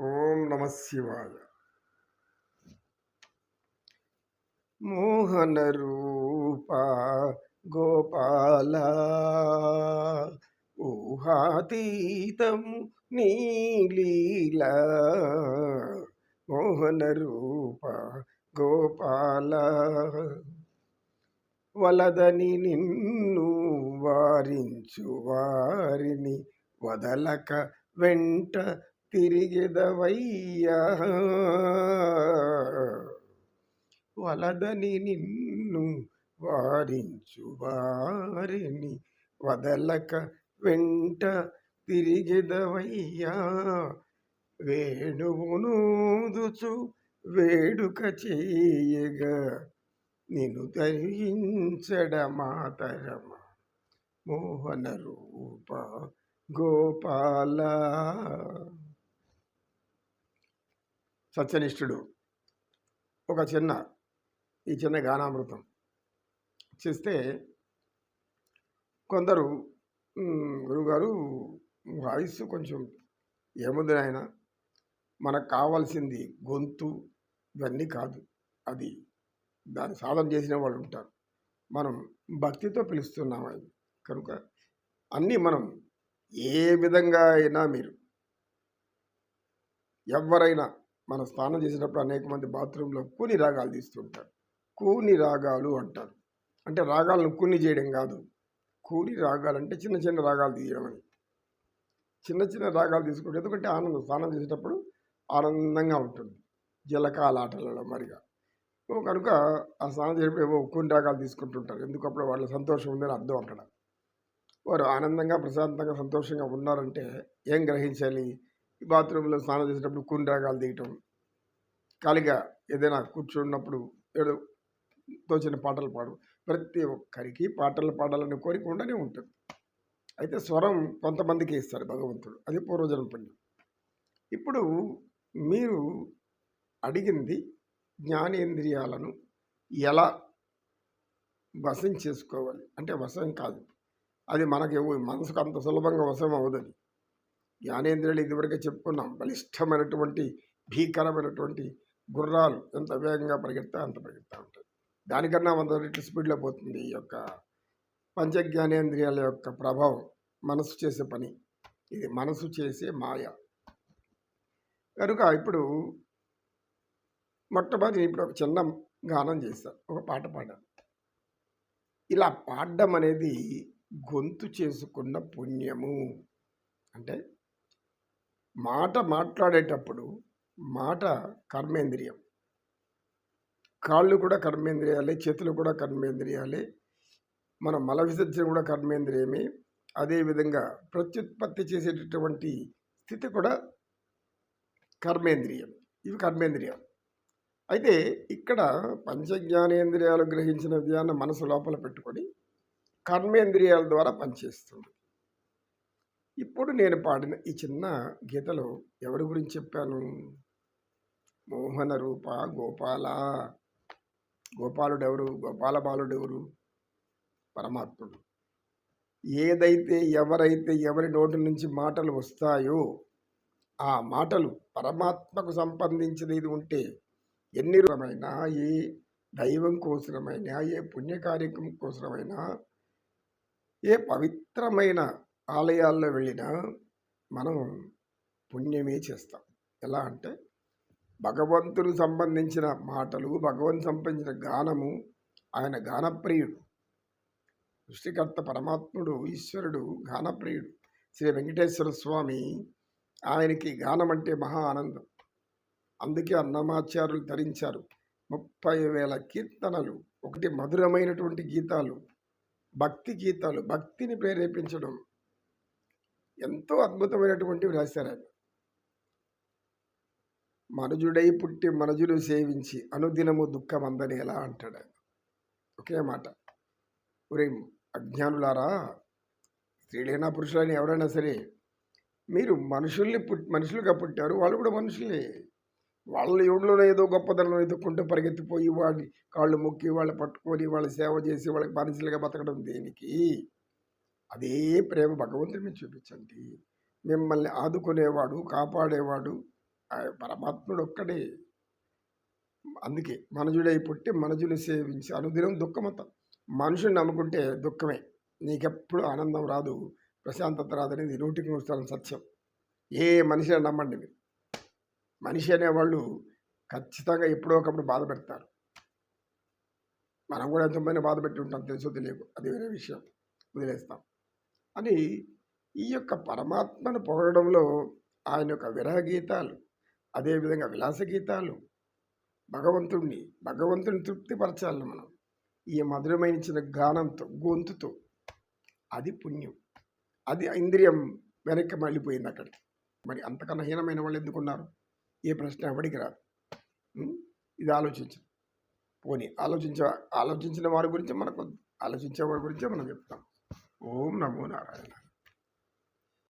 ఓం నమ శివాయ. మోహన రూప గోపాల ఊహాతీతము నీలీల మోహన రూప గోపాల. వలదని నిన్ను వారించు వారిని వదలక వెంట తిరిగెదవయ్యా. వలదని నిన్ను వారించు వారిని వదలక వెంట తిరిగెదవయ్యా. వేణువునూదుచు వేడుక చేయగా నిన్ను ధరించడ మాతరమ మోహన రూప గోపాల. సత్యనిష్ఠుడు. ఒక చిన్న ఈ చిన్న గానామృతం. చేస్తే కొందరు గురువుగారు గురుగారు వాయిస్ కొంచెం ఏముంది ఆయన మనకు కావాల్సింది గొంతు ఇవన్నీ కాదు. అది దాన్ని సాధన చేసిన వాళ్ళు ఉంటారు. మనం భక్తితో పిలుస్తున్నాం ఆయన. కనుక అన్నీ మనం ఏ విధంగా అయినా మీరు ఎవరైనా మన స్నానం చేసేటప్పుడు అనేక మంది బాత్రూంలో కూని రాగాలు తీస్తుంటారు. కూని రాగాలు అంటారు. అంటే రాగాలను కూని చేయడం కాదు. కూని రాగాలు అంటే చిన్న చిన్న రాగాలు తీయడం అని. చిన్న చిన్న రాగాలు తీసుకుంటే ఎందుకంటే ఆనందం. స్నానం చేసేటప్పుడు ఆనందంగా ఉంటుంది. జలకాలాటలలో మరిగా. కనుక ఆ స్నానం చేసేటప్పుడు ఏవో కొన్ని రాగాలు తీసుకుంటుంటారు. ఎందుకు అప్పుడు వాళ్ళ సంతోషం ఉందని అర్థం అక్కడ. వారు ఆనందంగా ప్రశాంతంగా సంతోషంగా ఉన్నారంటే ఏం గ్రహించాలి? బాత్రూంలో స్నానం చేసేటప్పుడు కొన్ని తీయటం ఖాళీగా ఏదైనా కూర్చున్నప్పుడు ఏదో తోచిన పాటలు పాడు ప్రతి ఒక్కరికి పాటలు పాడాలనే కోరిక ఉండనే ఉంటుంది. అయితే స్వరం కొంతమందికి ఇస్తారు భగవంతుడు అది పూర్వజన్మ పుణ్యం. ఇప్పుడు మీరు అడిగింది జ్ఞానేంద్రియాలను ఎలా వశం చేసుకోవాలి? అంటే వశం కాదు అది మనకి మనసుకు అంత సులభంగా వశం అవ్వదని. జ్ఞానేంద్రియాలు ఇదివరకే చెప్పుకున్నాం. బలిష్టమైనటువంటి భీకరమైనటువంటి గుర్రాలు ఎంత వేగంగా పరిగెడతా అంత పరిగెత్తా ఉంటాయి. దానికన్నా వంద రెట్ల స్పీడ్లో పోతుంది ఈ యొక్క పంచజ్ఞానేంద్రియాల యొక్క ప్రభావం. మనసు చేసే పని. ఇది మనసు చేసే మాయ. కనుక ఇప్పుడు మొట్టమొదటి ఇప్పుడు ఒక చిన్న గానం చేశాను ఒక పాట పాడాను. ఇలా పాడడం అనేది గొంతు చేసుకున్న పుణ్యము. అంటే మాట మాట్లాడేటప్పుడు మాట కర్మేంద్రియం. కాళ్ళు కూడా కర్మేంద్రియాలే చేతులు కూడా కర్మేంద్రియాలే మన మల విసర్జన కూడా కర్మేంద్రియమే. అదేవిధంగా ప్రత్యుత్పత్తి చేసేటటువంటి స్థితి కూడా కర్మేంద్రియం. ఇవి కర్మేంద్రియం అయితే ఇక్కడ పంచజ్ఞానేంద్రియాలు గ్రహించిన విధానం మనసు లోపల పెట్టుకొని కర్మేంద్రియాల ద్వారా పనిచేస్తుంది. ఇప్పుడు నేను పాడిన ఈ చిన్న గీతలో ఎవరి గురించి చెప్పాను? మోహన రూప గోపాల. గోపాలుడెవరు? గోపాల బాలుడెవరు పరమాత్ముడు. ఏదైతే ఎవరైతే ఎవరి నోటి నుంచి మాటలు వస్తాయో ఆ మాటలు పరమాత్మకు సంబంధించినది ఉంటే ఎన్ని రకమైనా ఏ దైవం కోసమైనా ఏ పుణ్యకార్యక్రమం కోసమైనా ఏ పవిత్రమైన ఆలయాల్లో వెళ్ళినా మనం పుణ్యమే చేస్తాం. ఎలా అంటే భగవంతుడు సంబంధించిన మాటలు భగవంతు సంబంధించిన గానము ఆయన గానప్రియుడు. సృష్టికర్త పరమాత్ముడు ఈశ్వరుడు గానప్రియుడు. శ్రీ వెంకటేశ్వర స్వామి ఆయనకి గానం అంటే మహా ఆనందం. అందుకే అన్నమాచార్యులు ధరించారు. ముప్పై వేల కీర్తనలు ఒకటి మధురమైనటువంటి గీతాలు భక్తి గీతాలు భక్తిని ప్రేరేపించడం ఎంతో అద్భుతమైనటువంటివి రాశారు ఆయన. మనుజుడై పుట్టి మనుజులు సేవించి అనుదినము దుఃఖం అందని ఎలా అంటాడు ఆయన. ఒకే మాట. ఒరే అజ్ఞానులారా స్త్రీలైనా పురుషులైనా ఎవరైనా సరే మీరు మనుషుల్ని పుట్ మనుషులుగా పుట్టారు వాళ్ళు కూడా మనుషులే. వాళ్ళ ఎవరిలోనే ఏదో గొప్పదనం ఎదుర్కొంటూ పరిగెత్తిపోయి వాడి కాళ్ళు మొక్కి వాళ్ళు పట్టుకొని వాళ్ళ సేవ చేసి వాళ్ళకి బానిసలుగా బతకడం దేనికి? అదే ప్రేమ భగవంతుడి మీద చూపించండి. మిమ్మల్ని ఆదుకునేవాడు కాపాడేవాడు పరమాత్ముడు ఒక్కడే. అందుకే మనుజుడై పుట్టి మనుజుని సేవించి అనుదినం దుఃఖమత మనుషుని నమ్ముకుంటే దుఃఖమే. నీకెప్పుడు ఆనందం రాదు ప్రశాంతత రాదనేది నూటికి నూరు సత్యం. ఏ మనిషిని నమ్మండి మీరు? మనిషి అనేవాళ్ళు ఖచ్చితంగా ఎప్పుడో ఒకప్పుడు బాధ పెడతారు. మనం కూడా ఎంతమంది బాధ పెట్టి ఉంటాం తెలుసో తెలియదు అది వేరే విషయం. వదిలేస్తాం. అని ఈ యొక్క పరమాత్మను పొగడంలో ఆయన యొక్క విరహ గీతాలు అదేవిధంగా విలాస గీతాలు భగవంతుడిని భగవంతుని తృప్తిపరచాలి మనం ఈ మధురమైన చిన్న గానంతో గొంతుతో అది పుణ్యం. అది ఇంద్రియం వెనక్కి మళ్ళీపోయింది అక్కడికి మరి అంతకన్నా హీనమైన వాళ్ళు ఎందుకున్నారు ఏ ప్రశ్న ఎవడికి రాదు. ఇది ఆలోచించు. పోనీ ఆలోచించ ఆలోచించిన వారి గురించి మనకు ఆలోచించే వారి గురించే మనం చెప్తాం. ఓం నమో నారాయణ.